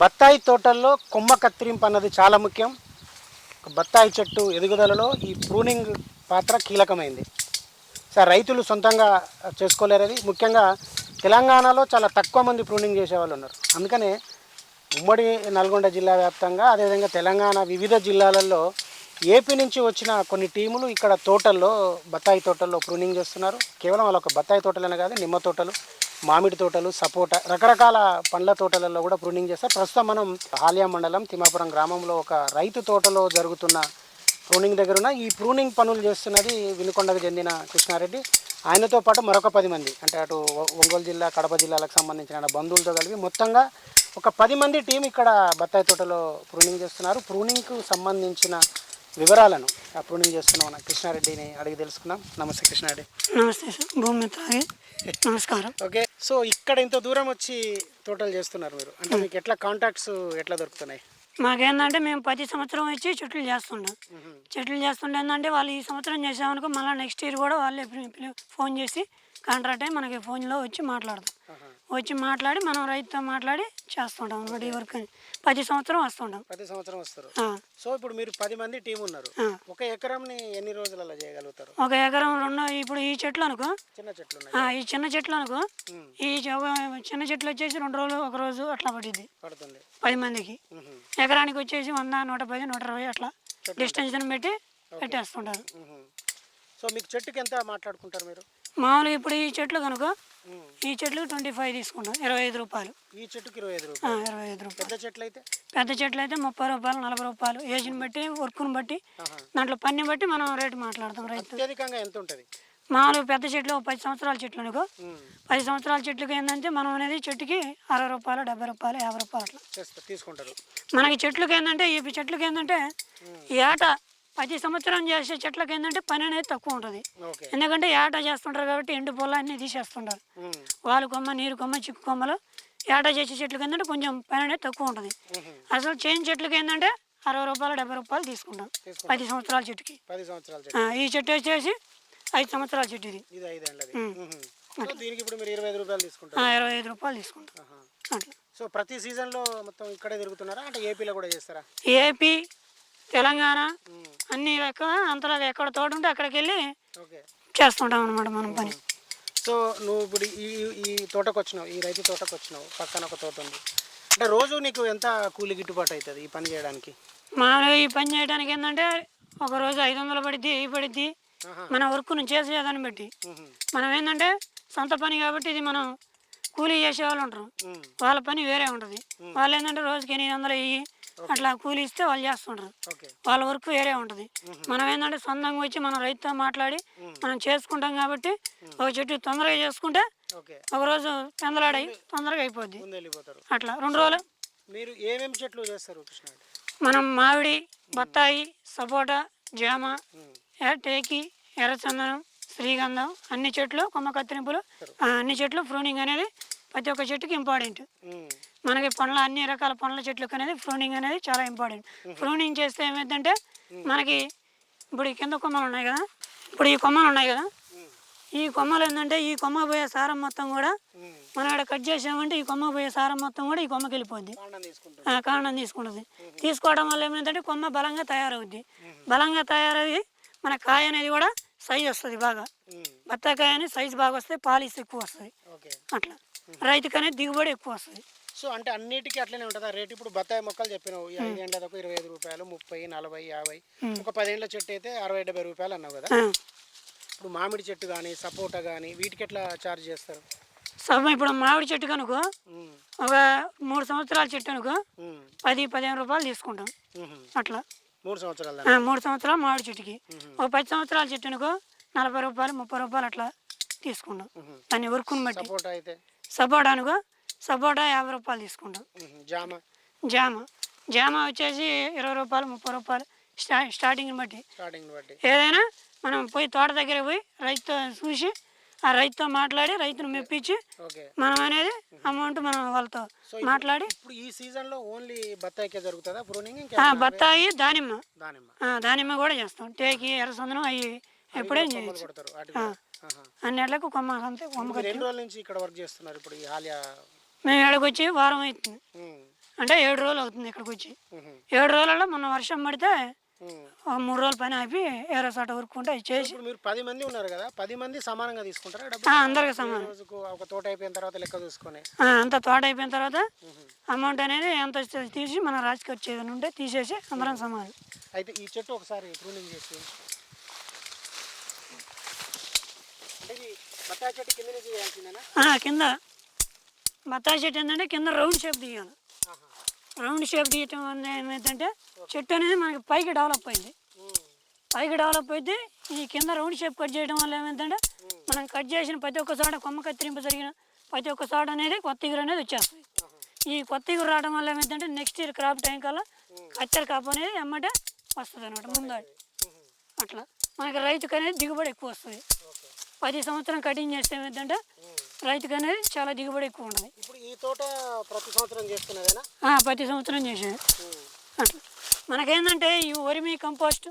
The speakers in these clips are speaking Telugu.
బత్తాయి తోటల్లో కొమ్మ కత్తిరింపు అన్నది చాలా ముఖ్యం. బత్తాయి చెట్టు ఎదుగుదలలో ఈ ప్రూనింగ్ పాత్ర కీలకమైంది. సార్ రైతులు సొంతంగా చేసుకోలేరు అది. ముఖ్యంగా తెలంగాణలో చాలా తక్కువ మంది ప్రూనింగ్ చేసేవాళ్ళు ఉన్నారు. అందుకనే ఉమ్మడి నల్గొండ జిల్లా వ్యాప్తంగా అదేవిధంగా తెలంగాణ వివిధ జిల్లాలలో ఏపీ నుంచి వచ్చిన కొన్ని టీములు ఇక్కడ తోటల్లో బత్తాయి తోటల్లో ప్రూనింగ్ చేస్తున్నారు. కేవలం వాళ్ళ ఒక బత్తాయి తోటలనే కాదు నిమ్మ తోటలు మామిడి తోటలు సపోటా రకరకాల పండ్ల తోటలలో కూడా ప్రూనింగ్ చేస్తారు. ప్రస్తుతం మనం హాలియా మండలం తిమ్మాపురం గ్రామంలో ఒక రైతు తోటలో జరుగుతున్న ప్రూనింగ్ దగ్గర ఉన్న ఈ ప్రూనింగ్ పనులు చేస్తున్నది వినుకొండకు చెందిన కృష్ణారెడ్డి. ఆయనతో పాటు మరొక పది మంది అంటే అటు ఒంగోలు జిల్లా కడప జిల్లాలకు సంబంధించిన బంధువులతో కలిపి మొత్తంగా ఒక పది మంది టీం ఇక్కడ బత్తాయి తోటలో ప్రూనింగ్ చేస్తున్నారు. ప్రూనింగ్కు సంబంధించిన వివరాలను ఆ ప్రూనింగ్ చేస్తున్న కృష్ణారెడ్డిని అడిగి తెలుసుకుందాం. నమస్తే కృష్ణారెడ్డి. నమస్తే సార్ భూమి నమస్కారం. ఓకే సో ఇక్కడ ఇంత దూరం వచ్చి తోటలు చేస్తున్నారు మీరు? అంటే మీకు ఎట్లా కాంటాక్ట్స్ ఎట్లా దొరుకుతున్నాయి? మాకేందంటే మేము ప్రతి సంవత్సరం వచ్చి చెట్లు చేస్తుంటాం. చెట్లు చేస్తుంటే ఏంటంటే వాళ్ళు ఈ సంవత్సరం చేసామనుకో మళ్ళీ నెక్స్ట్ ఇయర్ కూడా వాళ్ళే ఫోన్ చేసి కాంట్రాక్ట్ అయ్యి మనకి ఫోన్లో వచ్చి మాట్లాడతాం. వచ్చి మాట్లాడి మనం రైతుతో మాట్లాడి చేస్తుంటాం అనమాట ఈ వర్క్. ప్రతి సంవత్సరం వస్తుంటాం. ప్రతి సంవత్సరం వస్తారు. సో ఇప్పుడు మీరు పది మంది టీం ఉన్నారు. ఒక ఎకరంని ఎన్ని రోజులలో చేయగలుగుతారు? ఒక ఎకరం రెండు ఇప్పుడు ఈ చెట్లు అనుకో. చిన్న చెట్లు ఈ చిన్న చెట్లు అనుకో. ఈ చిన్న చెట్లు వచ్చేసి రెండు రోజులు ఒక రోజు అట్లా పట్టింది పడుతుంది. పది మందికి. ఎకరానికి వచ్చేసి వంద నూట పది నూట ఇరవై అట్లా డిస్టెన్స్ పెట్టి పెట్టేస్తుంటారు. సో మీకు చెట్టుకి ఎంత మాట్లాడుకుంటారు మీరు? మామూలుగా ఇప్పుడు ఈ చెట్లు కనుక ఈ చెట్లు ట్వంటీ ఫైవ్ తీసుకుంటాం ఇరవై ఐదు రూపాయలు. ఈ చెట్టుకి ఇరవై ఐదు ఆ, రూపాయలు ఇరవై ఐదు రూపాయలు. పెద్ద చెట్లు అయితే పెద్ద చెట్లు అయితే ముప్పై రూపాయలు నలభై రూపాయలు. ఏజ్ని బట్టి వర్క్ని బట్టి. దాంట్లో పని బట్టి మనం రేటు మాట్లాడతాం రైతు. అత్యధికంగా ఎంత ఉంటుంది? మామూలుగా పెద్ద చెట్లు పది సంవత్సరాల చెట్లు అనుకో. పది సంవత్సరాల చెట్లకి ఏంటంటే మనం అనేది చెట్టుకి అరవై రూపాయలు డెబ్బై రూపాయలు యాభై రూపాయలు అట్లా. తీసుకుంటారు. మనకి చెట్లకి ఏంటంటే ఈ చెట్లకి ఏంటంటే ఈ ఏట ప్రతి సంవత్సరం చేసే చెట్లకి ఏంటంటే పని అనేది తక్కువ ఉంటుంది. ఎందుకంటే ఏట చేస్తుంటారు కాబట్టి ఎండు పొల అన్నీ తీసేస్తుంటారు. వాలు కొమ్మ నీరు కొమ్మ చిక్కు కొమ్మలు ఏట చేసే చెట్లకి ఏంటంటే కొంచెం పని అనేది తక్కువ ఉంటుంది. అసలు చేను చెట్లకి ఏంటంటే అరవై రూపాయలు డెబ్బై రూపాయలు తీసుకుంటాం. పది సంవత్సరాల చెట్టుకి. ఈ చెట్టు వచ్చేసి ఐదు సంవత్సరాల చెట్టు ఇది. దీనికి ఇప్పుడు మీరు ఇరవై ఐదు రూపాయలు తీసుకుంటారు. ఇరవై ఐదు రూపాయలు తీసుకుంటాం. అట్లా. సో ప్రతి సీజన్లో మొత్తం ఇక్కడే తిరుగుతున్నారా? అంటే ఏపీలో కూడా చేస్తారా? ఏపీ తెలంగాణ అన్ని రకాల అంతలాగా ఎక్కడ తోట ఉంటే అక్కడికి వెళ్ళి చేస్తుంటాం అనమాట మనం పని. సో నువ్వు ఇప్పుడు ఈ ఈ తోటకు వచ్చినావు ఈ రైతు తోటకు వచ్చినావు పక్కన ఒక తోట ఉంది. అంటే రోజు నీకు ఎంత కూలి గిట్టుబాటు అవుతుంది ఈ పని చేయడానికి? మామూలుగా ఈ పని చేయడానికి ఏంటంటే ఒక రోజు ఐదు వందలు పడిద్ది వెయ్యి పడిద్ది. మన వర్క్ను చేసేదాన్ని బట్టి. మనం ఏంటంటే సొంత పని కాబట్టి ఇది మనం కూలీ చేసే వాళ్ళు ఉంటారు. వాళ్ళ పని వేరే ఉంటుంది. వాళ్ళు ఏంటంటే రోజుకి ఎనిమిది వందలు వెయ్యి అట్లా కూలీ ఇస్తే వాళ్ళు చేస్తుంటారు. వాళ్ళ వర్క్ వేరే ఉంటుంది. మనం ఏంటంటే సొంతంగా వచ్చి మనం రైతుతో మాట్లాడి మనం చేసుకుంటాం కాబట్టి ఒక చెట్టు తొందరగా చేసుకుంటే ఒక రోజు పెందలాడై తొందరగా అయిపోద్ది. అట్లా. రెండు రోజులు. మీరు ఏమేమి చెట్లు చేస్తారు మనం మామిడి బత్తాయి సపోటా జామ టేకి ఎర్రచందనం శ్రీగంధం అన్ని చెట్లు కొమ్మ కత్తిరింపులు అన్ని చెట్లు ప్రూనింగ్ అనేది ప్రతి ఒక్క చెట్టుకి ఇంపార్టెంట్. మనకి పండ్ల అన్ని రకాల పండ్ల చెట్లకు అనేది ప్రూనింగ్ అనేది చాలా ఇంపార్టెంట్. ప్రూనింగ్ చేస్తే ఏమైందంటే మనకి ఇప్పుడు ఈ కింద కొమ్మలు ఉన్నాయి కదా ఇప్పుడు ఈ కొమ్మలు ఉన్నాయి కదా. ఈ కొమ్మలు ఏంటంటే ఈ కొమ్మ పోయే సారం మొత్తం కూడా. మనం ఇక్కడ కట్ చేసామంటే ఈ కొమ్మ పోయే సారం మొత్తం కూడా ఈ కొమ్మకి వెళ్ళిపోద్ది. కాండం తీసుకుంటుంది. తీసుకోవడం వల్ల ఏమైందంటే కొమ్మ బలంగా తయారవుద్ది. బలంగా తయారయ్యి మన కాయ అనేది కూడా సైజ్ వస్తుంది బాగా. ఉమ్. బత్తాకాయ అనేది సైజు బాగా వస్తుంది పాలిస్ ఎక్కువ వస్తుంది ఓకే. అట్లా. రైతుకి అనేది దిగుబడి ఎక్కువ వస్తుంది సో అంటే అన్నిటికీ అట్లనే ఉంటుందా రేట్? ఇప్పుడు బత్తాయి మొక్కలు చెప్పినావు. ఐదేళ్ళ ఒక ఇరవై ఐదు రూపాయలు ముప్పై నలభై యాభై. ఒక పదేళ్ళ చెట్టు అయితే అరవై డెబ్బై రూపాయలు అన్నావు కదా. ఇప్పుడు మామిడి చెట్టు కానీ సపోటా కానీ వీటికి ఎట్లా ఛార్జ్ చేస్తారు? సగం ఇప్పుడు మామిడి చెట్టు కనుక. ఒక మూడు సంవత్సరాల చెట్టు అనుకో. పది పదిహేను రూపాయలు తీసుకుంటాం. అట్లా. మూడు సంవత్సరాలు ఆ, మూడు సంవత్సరాలు మామిడి చెట్టుకి. ఒక పది సంవత్సరాల చెట్టు అనుకో నలభై రూపాయలు ముప్పై రూపాయలు అట్లా తీసుకుంటాం దాన్ని వర్కుని బట్టి. సపోటా అయితే? సపోటా అనుకో సపోటా యాభై రూపాయలు తీసుకుంటాం. జామ? జామ. జామ వచ్చేసి ఇరవై రూపాయలు ముప్పై రూపాయలు స్టా స్టార్టింగ్ని బట్టి. స్టార్టింగ్ బట్టి. ఏదైనా మనం పోయి తోట దగ్గర పోయి రైతుతో చూసి ఆ రైతుతో మాట్లాడి రైతును మెప్పించి మనం అనేది అమౌంట్ మనం వాళ్ళతో మాట్లాడి ఇప్పుడు ఈ సీజన్లో ఓన్లీ బత్తాయికే జరుగుతుందా? ప్రూనింగ్ బత్తాయి దానిమ్మ. దానిమ్మ. కూడా చేస్తాం. టేకి ఎర్రసందనం అవి ఎప్పుడేం చేయొచ్చు. అన్నిట్లకు కొమ్మ అంతే రోజుల నుంచి ఇక్కడ వర్క్ చేస్తున్నారు? ఇప్పుడు మేము ఇక్కడికి వచ్చి వారం అవుతుంది. అంటే ఏడు రోజులు అవుతుంది ఇక్కడికి వచ్చి. ఏడు రోజులలో మొన్న వర్షం పడితే మూడు రోజుల పని ఆపి ఏరో సాట ఊరుకుంటే చేసి ఇప్పుడు మీరు పది మంది ఉన్నారు కదా పది మంది సమానంగా తీసుకుంటారా? అందరికి సమానం. రోజుకు ఒక తోట అయిపోయిన తర్వాత లెక్క చూసుకొని. ఆ, అంతా తోట అయిపోయిన తర్వాత అమౌంట్ అనేది ఎంత తీసి మన రాజుకి వచ్చేది ఉంటే తీసేసి అందరం సమానం. అయితే ఈ చెట్టు ఒకసారి ప్రూనింగ్ చేసి అంటే ఇది బత్తాయి చెట్టు కింద నుంచి చేయాల్సిందేనా ఆ, కింద. బత్తాయి చెట్టు ఏంటంటే కింద రౌండ్ షేప్ తీయాలి. రౌండ్ షేప్ తీయటం వల్ల ఏమైందంటే చెట్టు అనేది మనకి పైకి డెవలప్ అయింది. పైకి డెవలప్ అయితే ఈ కింద రౌండ్ షేప్ కట్ చేయడం వల్ల ఏమైందంటే మనం కట్ చేసిన ప్రతి ఒక్క చోట కొమ్మ కత్తిరింపు జరిగిన ప్రతి ఒక్క చోట అనేది కొత్త ఇగురు అనేది వచ్చేస్తుంది. ఈ కొత్త ఇగురు రావడం వల్ల ఏమైందంటే నెక్స్ట్ ఇయర్ క్రాప్ టైం కల్లా కత్తెర కాపు అనేది ఎమ్మటే వస్తుంది అనమాట మ్మ్. అట్లా మనకి రైతుకు అనేది దిగుబడి ఎక్కువ వస్తుంది పది సంవత్సరం కటింగ్ చేస్తే ఏమైందంటే. రైతుకు అనేది చాలా దిగుబడి ఎక్కువ ఉంటుంది ఇప్పుడు ఈ తోట ప్రతి సంవత్సరం చేస్తున్నదేనా? ప్రతి సంవత్సరం చేసేది. అట్లా. మనకేందంటే ఈ వరిమి కంపోస్ట్.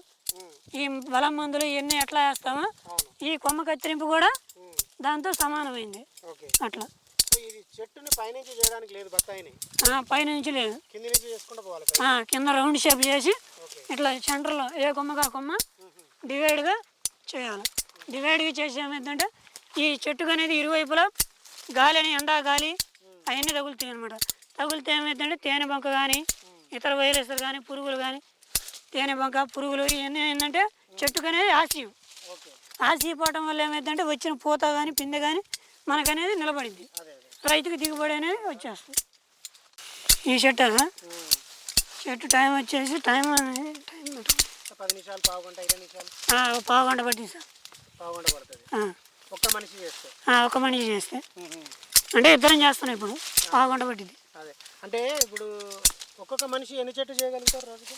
ఈ బలం మందులు ఇవన్నీ ఎట్లా వేస్తామో ఈ కొమ్మ కత్తిరింపు కూడా. దాంతో సమానమైంది. అట్లా. సో ఇది చెట్టుని పైనుంచి చేయడానికి లేదు బత్తాయిని? పైనుంచి లేదు. కింది నుంచి చేసుకుంటూ పోవాలి పై ఆ, కింద రౌండ్ షేప్ చేసి ఇట్లా సెంటర్లో ఏ కొమ్మగా కొమ్మ డివైడ్గా చేయాలి. డివైడ్గా చేసి ఏమైందంటే ఈ చెట్టుకు అనేది ఇరువైపులా గాలి అని ఎండా గాలి అవన్నీ తగులుతాయి అనమాట తగులితే ఏమైందంటే తేనె బంక కానీ ఇతర వైరస్లు కానీ పురుగులు కానీ తేనె బంక పురుగులు ఇవన్నీ ఏంటంటే చెట్టుకు అనేది ఆశయం. ఓకే. ఆశీపోవటం వల్ల ఏమైందంటే వచ్చిన పూత కానీ పిందె కానీ మనకనేది నిలబడింది. రైతుకు దిగుబడి అనేది వచ్చేస్తుంది. ఈ చెట్టు. చెట్టు టైం వచ్చేసి టైం అనేది టైం పావు గంట పట్టింది సార్. పావు గంట పడుతుంది. ఆ, ఒక్క మనిషి చేస్తే. ఒక మనిషి చేస్తే. అంటే ఇద్దరం చేస్తున్నాం ఇప్పుడు. పావు గంట పట్టింది. అదే. అంటే ఇప్పుడు ఒక్కొక్క మనిషి ఎన్ని చెట్లు చేయగలుగుతారు రోజుకి?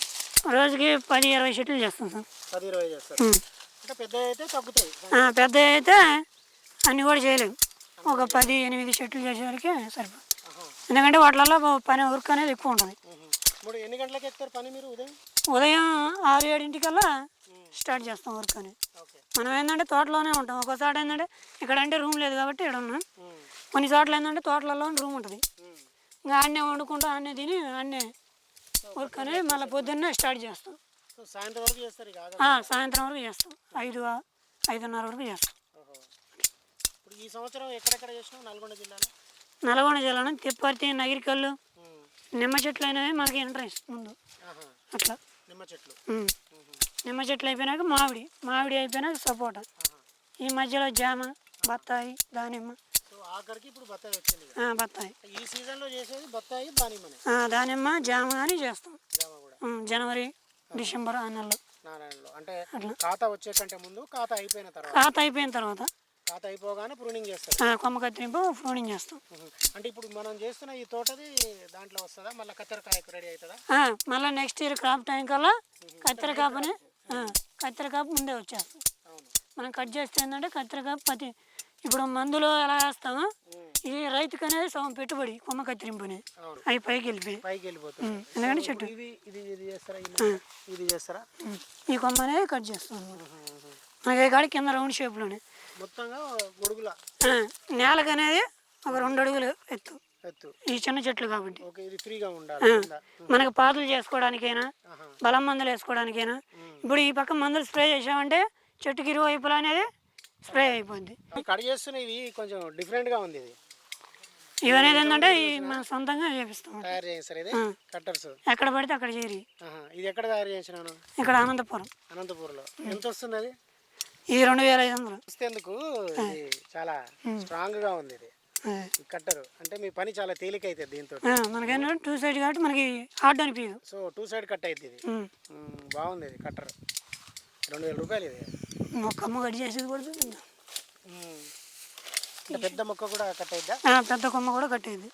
రోజుకి పది ఇరవై చెట్లు చేస్తాం సార్. పది ఇరవై చేస్తారు. ఉం. అంటే పెద్ద అయితే తగ్గుతాయి. పెద్ద అయితే అన్నీ కూడా చేయలేము ఒక పది ఎనిమిది చెట్లు చేసేవరకే సరిపోతుంది. ఆహా. ఎందుకంటే వాటిలలో పని వర్క్ అనేది ఎక్కువ ఉంటుంది. ఇప్పుడు ఎన్ని గంటలకు ఎక్కుతారు పని మీరు ఉదయం? ఉదయం ఆరు ఏడింటికల్లా స్టార్ట్ చేస్తాం వర్క్ అనేది మనం ఏంటంటే తోటలోనే ఉంటాం. ఒక్కోసారి ఏంటంటే ఇక్కడ అంటే రూమ్ లేదు కాబట్టి ఇక్కడ ఉన్నాం. కొన్ని చోట్ల ఏంటంటే తోటలలో రూమ్ ఉంటుంది. ఇంకా అన్నే వండుకుంటూ అన్నే తిని అన్నే వర్క్ అనేది మళ్ళీ పొద్దున్నే స్టార్ట్ చేస్తాం. సాయంత్రం వరకు చేస్తారు సాయంత్రం వరకు చేస్తాం. ఐదు ఐదున్నర వరకు చేస్తాం. ఈ సంవత్సరం ఎక్కడెక్కడ చేసినాం నల్గొండ జిల్లాలో? నల్గొండ జిల్లాలో తిప్పర్తి నగిరికల్లు మ్మ్. నిమ్మ చెట్లు అయినవి మనకి ఇంట్రెస్ట్ ముందు. అట్లా. నిమ్మ చెట్లు. నిమ్మ చెట్లు అయిపోయినాక మామిడి మామిడి అయిపోయినాక సపోటా. ఈ మధ్యలో జామ బత్తాయి దానిమ్మ. ఆఖరికి ఇప్పుడు బత్తాయి వచ్చింది బత్తాయి. ఈ సీజన్లో చేసేది బత్తాయి దానిమ్మనే. ఆ, దానిమ్మ జామ అని చేస్తాం. జనవరి డిసెంబర్ ఆ నెలలో అంటే ఖాతా వచ్చే కంటే ముందు ఖాతా అయిపోయిన తర్వాత. ఖాత అయిపోయిన తర్వాత. ఖాతా అయిపోగానే ప్రూనింగ్ ఆ, కొమ్మ కత్తిరింపు చేస్తాం. అంటే ఇప్పుడు మనం చేస్తున్న ఈ తోటది దాంట్లో వస్తుందా? మళ్ళీ కత్తెరకాయకు రెడీ అవుతుందా? మళ్ళీ నెక్స్ట్ ఇయర్ క్రాప్ టైం కల్లా కత్తెర కాపని కత్తెర కాపు ముందే వచ్చేస్తాం అవును మనం కట్ చేస్తే ఏంటంటే కత్తెర కాపు ఇప్పుడు మందులు ఎలా వేస్తామో. ఇది రైతుకు అనేది సగం పెట్టుబడి కొమ్మ కత్తిరింపు అనేది. అవి పైకి వెళ్ళిపోయి. పైకి వెళ్ళిపోతుంది ఉమ్, ఎందుకంటే చెట్టు. ఇది చేస్తారా ఈ కొమ్మ అనేది కట్ చేస్తాం ఈ కాడి కింద రౌండ్ షేప్లోనే. మొత్తంగా నేలకు అనేది ఒక రెండు అడుగులు ఎత్తు. ఈ చిన్న చెట్లు కాబట్టి. మనకి పాదులు చేసుకోవడానికైనా. బలం మందులు వేసుకోవడానికైనా. ఇప్పుడు ఈ పక్క మందులు స్ప్రే చేసామంటే చెట్టుకి ఇరువైపులా అనేది స్ప్రే అయిపోద్ది. ఈ కట్ చేస్తున్న ఇవి కొంచెం డిఫరెంట్గా ఉంది ఇది. ఇవనేది ఏంటంటే మనం సొంతంగా చేపిస్తాం. తయారు చేస్తారు ఇది. కట్టర్స్ ఎక్కడ పడితే అక్కడ చేరి. ఇది ఎక్కడ తయారు చేసినాను? ఇక్కడ అనంతపురం. అనంతపూర్లో. ఎంత వస్తుంది అది? ఇది రెండు వేల ఐదు వందలు. చూస్తేందుకు చాలా స్ట్రాంగ్గా ఉంది ఇది. కట్టరు. అంటే మీ పని చాలా తేలిక అవుతుంది దీంతో ఆ, మనకేంటంటే టూ సైడ్ కాబట్టి మనకి హార్డ్ అనిపించదు సో టూ సైడ్ కట్ అవుతుంది ఇది. బాగుంది ఇది కట్టర్. రెండు వేల రూపాయలు ఇది. మొక్క అమ్మ కట్ చేసేది కూడా పెద్ద మొక్క కూడా కట్ అయిద్దా? ఆ, పెద్ద కొమ్మ కూడా కట్టేది